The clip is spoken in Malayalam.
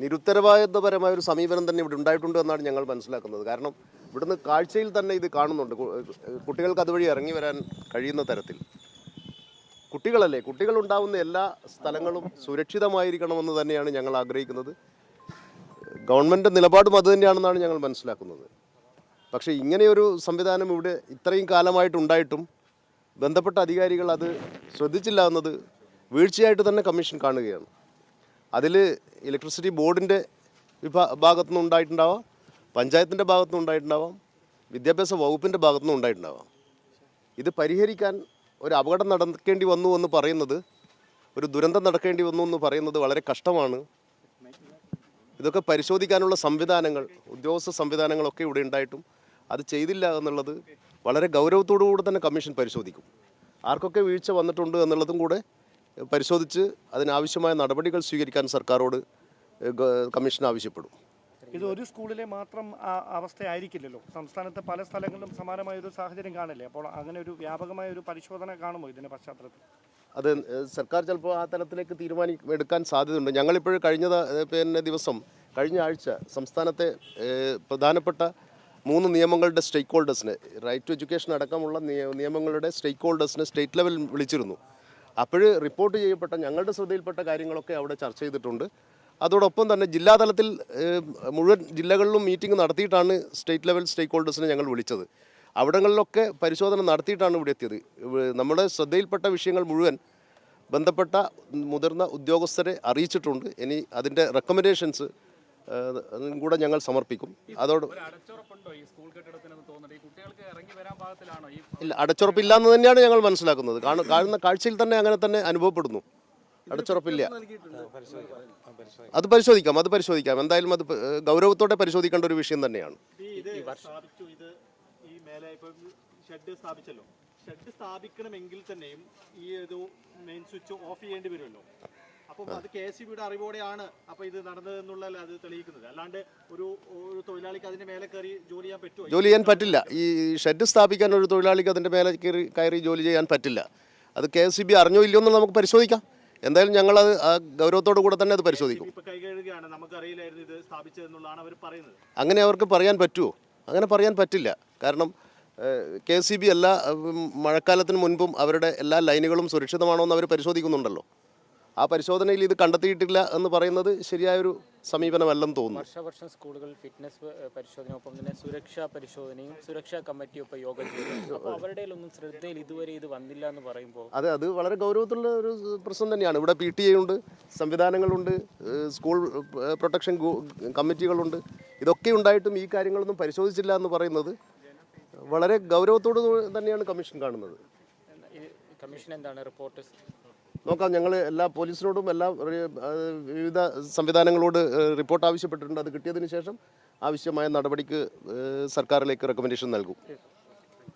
നിരുത്തരവാദിത്വപരമായ ഒരു സമീപനം തന്നെ ഇവിടെ ഉണ്ടായിട്ടുണ്ട് എന്നാണ് ഞങ്ങൾ മനസ്സിലാക്കുന്നത്. കാരണം ഇവിടുന്ന് കാഴ്ചയിൽ തന്നെ ഇത് കാണുന്നുണ്ട്. കുട്ടികൾക്ക് അതുവഴി ഇറങ്ങി വരാൻ കഴിയുന്ന തരത്തിൽ. കുട്ടികളല്ലേ? കുട്ടികൾ ഉണ്ടാവുന്ന എല്ലാ സ്ഥലങ്ങളും സുരക്ഷിതമായിരിക്കണമെന്ന് തന്നെയാണ് ഞങ്ങൾ ആഗ്രഹിക്കുന്നത്. ഗവൺമെന്റ് നിലപാടും അത് തന്നെയാണെന്നാണ് ഞങ്ങൾ മനസ്സിലാക്കുന്നത്. പക്ഷേ ഇങ്ങനെയൊരു സംവിധാനം ഇവിടെ ഇത്രയും കാലമായിട്ടുണ്ടായിട്ടും ബന്ധപ്പെട്ട അധികാരികൾ അത് ശ്രദ്ധിച്ചില്ല എന്നത് വീഴ്ചയായിട്ട് തന്നെ കമ്മീഷൻ കാണുകയാണ്. അതിൽ ഇലക്ട്രിസിറ്റി ബോർഡിന്റെ വിഭാ ഭാഗത്തുനിന്ന് ഉണ്ടായിട്ടുണ്ടാവാം പഞ്ചായത്തിന്റെ ഭാഗത്തുനിന്ന് ഉണ്ടായിട്ടുണ്ടാവാം വിദ്യാഭ്യാസ വകുപ്പിന്റെ ഭാഗത്തുനിന്ന് ഉണ്ടായിട്ടുണ്ടാവാം. ഇത് പരിഹരിക്കാൻ ഒരു അപകടം നടക്കേണ്ടി വന്നു എന്ന് പറയുന്നത് ഒരു ദുരന്തം നടക്കേണ്ടി വന്നു എന്ന് പറയുന്നത് വളരെ കഷ്ടമാണ്. ഇതൊക്കെ പരിശോധിക്കാനുള്ള സംവിധാനങ്ങൾ ഉദ്യോഗസ്ഥ സംവിധാനങ്ങളൊക്കെ ഇവിടെ ഉണ്ടായിട്ടും അത് ചെയ്തില്ല എന്നുള്ളത് വളരെ ഗൗരവത്തോടു കൂടി തന്നെ കമ്മീഷൻ പരിശോധിക്കും. ആർക്കൊക്കെ വീഴ്ച വന്നിട്ടുണ്ട് എന്നുള്ളതും കൂടെ പരിശോധിച്ച് അതിനാവശ്യമായ നടപടികൾ സ്വീകരിക്കാൻ സർക്കാരോട് കമ്മീഷൻ ആവശ്യപ്പെടും. ഇത് ഒരു സ്കൂളിലെ മാത്രം അവസ്ഥ അവസ്ഥയായിരിക്കില്ലല്ലോ. സംസ്ഥാനത്തെ പല സ്ഥലങ്ങളിലും സമാനമായ ഒരു സാഹചര്യം കാണില്ലേ? അപ്പോൾ അങ്ങനെ ഒരു വ്യാപകമായ ഒരു പരിശോധന കാണുമോ ഇതിന്റെ പശ്ചാത്തലത്തിൽ? അത് സർക്കാർ ചിലപ്പോൾ ആ തലത്തിലേക്ക് തീരുമാനി എടുക്കാൻ സാധ്യതയുണ്ട്. ഞങ്ങളിപ്പോൾ കഴിഞ്ഞ പിന്നെ ദിവസം കഴിഞ്ഞ ആഴ്ച സംസ്ഥാനത്തെ പ്രധാനപ്പെട്ട മൂന്ന് നിയമങ്ങളുടെ സ്റ്റേക്ക് ഹോൾഡേഴ്സിനെ റൈറ്റ് ടു എഡ്യൂക്കേഷൻ അടക്കമുള്ള നിയമങ്ങളുടെ സ്റ്റേക്ക് ഹോൾഡേഴ്സിനെ സ്റ്റേറ്റ് ലെവലിൽ വിളിച്ചിരുന്നു. അപ്പോൾ റിപ്പോർട്ട് ചെയ്യപ്പെട്ട ഞങ്ങളുടെ ശ്രദ്ധയിൽപ്പെട്ട കാര്യങ്ങളൊക്കെ അവിടെ ചർച്ച ചെയ്തിട്ടുണ്ട്. അതോടൊപ്പം തന്നെ ജില്ലാതലത്തിൽ മുഴുവൻ ജില്ലകളിലും മീറ്റിംഗ് നടത്തിയിട്ടാണ് സ്റ്റേറ്റ് ലെവൽ സ്റ്റേക്ക് ഹോൾഡേഴ്സിനെ ഞങ്ങൾ വിളിച്ചത്. അവിടങ്ങളിലൊക്കെ പരിശോധന നടത്തിയിട്ടാണ് ഇവിടെ എത്തിയത്. നമ്മുടെ ശ്രദ്ധയിൽപ്പെട്ട വിഷയങ്ങൾ മുഴുവൻ ബന്ധപ്പെട്ട മുതിർന്ന ഉദ്യോഗസ്ഥരെ അറിയിച്ചിട്ടുണ്ട്. ഇനി അതിന്റെ റെക്കമെൻഡേഷൻസ് കൂടെ ഞങ്ങൾ സമർപ്പിക്കും. അതോട് ഇല്ല അടച്ചുറപ്പില്ല എന്ന് തന്നെയാണ് ഞങ്ങൾ മനസ്സിലാക്കുന്നത്. കാണു കാണുന്ന കാഴ്ചയിൽ തന്നെ അങ്ങനെ തന്നെ അനുഭവപ്പെടുന്നു. അടച്ചുറപ്പില്ല. അത് പരിശോധിക്കാം അത് പരിശോധിക്കാം. എന്തായാലും അത് ഗൗരവത്തോടെ പരിശോധിക്കേണ്ട ഒരു വിഷയം തന്നെയാണ്. ഷെഡ് സ്ഥാപിച്ചല്ലോ. ഷെഡ് സ്ഥാപിക്കണമെങ്കിൽ തന്നെയും ഈ ഒരു മെയിൻ സ്വിച്ച് ഓഫ് ചെയ്യേണ്ടി വരുമല്ലോ. അപ്പം അത് കെ എസ് ബിയുടെ അറിവോടെയാണ് അപ്പം ഇത് നടന്നതെന്നുള്ള അത് തെളിയിക്കുന്നത്. അല്ലാണ്ട് ഒരു ഒരു തൊഴിലാളിക്ക് അതിന്റെ മേലെ കയറി ജോലി ചെയ്യാൻ പറ്റുമോ? ജോലി ചെയ്യാൻ പറ്റില്ല. ഈ ഷെഡ് സ്ഥാപിക്കാൻ ഒരു തൊഴിലാളിക്ക് അതിന്റെ മേലെ കയറി കയറി ജോലി ചെയ്യാൻ പറ്റില്ല. അത് കെ എസ് ബി അറിഞ്ഞോ ഇല്ലയോ എന്ന് നമുക്ക് പരിശോധിക്കാം. എന്തായാലും ഞങ്ങൾ അത് ഗൗരവത്തോടു കൂടെ തന്നെ അത് പരിശോധിക്കും. അങ്ങനെ അവർക്ക് പറയാൻ പറ്റുമോ? അങ്ങനെ പറയാൻ പറ്റില്ല. കാരണം കെ സി ബി എല്ലാ മഴക്കാലത്തിന് മുൻപും അവരുടെ എല്ലാ ലൈനുകളും സുരക്ഷിതമാണോ എന്ന് അവർ പരിശോധിക്കുന്നുണ്ടല്ലോ. ആ പരിശോധനയിൽ ഇത് കണ്ടെത്തിയിട്ടില്ല എന്ന് പറയുന്നത് ശരിയായൊരു സമീപനമല്ലെന്ന് തോന്നുന്നു. വർഷവർഷം സ്കൂളുകൾ ഫിറ്റ്നസ് പരിശോധന പരിശോധനയൊപ്പം തന്നെ സുരക്ഷാ പരിശോധനയും സുരക്ഷാ കമ്മിറ്റിയും ഒപ്പം യോഗം ചെയ്തു അവരുടെ ഒന്നും ശ്രദ്ധയിൽ ഇതുവരെ ഇത് വന്നില്ല എന്ന് പറയുമ്പോൾ അതെ അത് വളരെ ഗൗരവത്തിലുള്ള ഒരു പ്രശ്നം തന്നെയാണ്. ഇവിടെ പി ടി എ ഉണ്ട് സംവിധാനങ്ങളുണ്ട് സ്കൂൾ പ്രൊട്ടക്ഷൻ കമ്മിറ്റികളുണ്ട്. ഇതൊക്കെ ഉണ്ടായിട്ടും ഈ കാര്യങ്ങളൊന്നും പരിശോധിച്ചില്ല എന്ന് പറയുന്നത് വളരെ ഗൗരവത്തോട് തന്നെയാണ് കമ്മീഷൻ കാണുന്നത്. കമ്മീഷൻ എന്താണ്? റിപ്പോർട്ട് നോക്കാം ഞങ്ങൾ എല്ലാ പോലീസിനോടും എല്ലാ വിവിധ സംവിധാനങ്ങളോട് റിപ്പോർട്ട് ആവശ്യപ്പെട്ടിട്ടുണ്ട്. അത് കിട്ടിയതിന് ശേഷം ആവശ്യമായ നടപടിക്ക് സർക്കാരിലേക്ക് റെക്കമെൻഡേഷൻ നൽകും.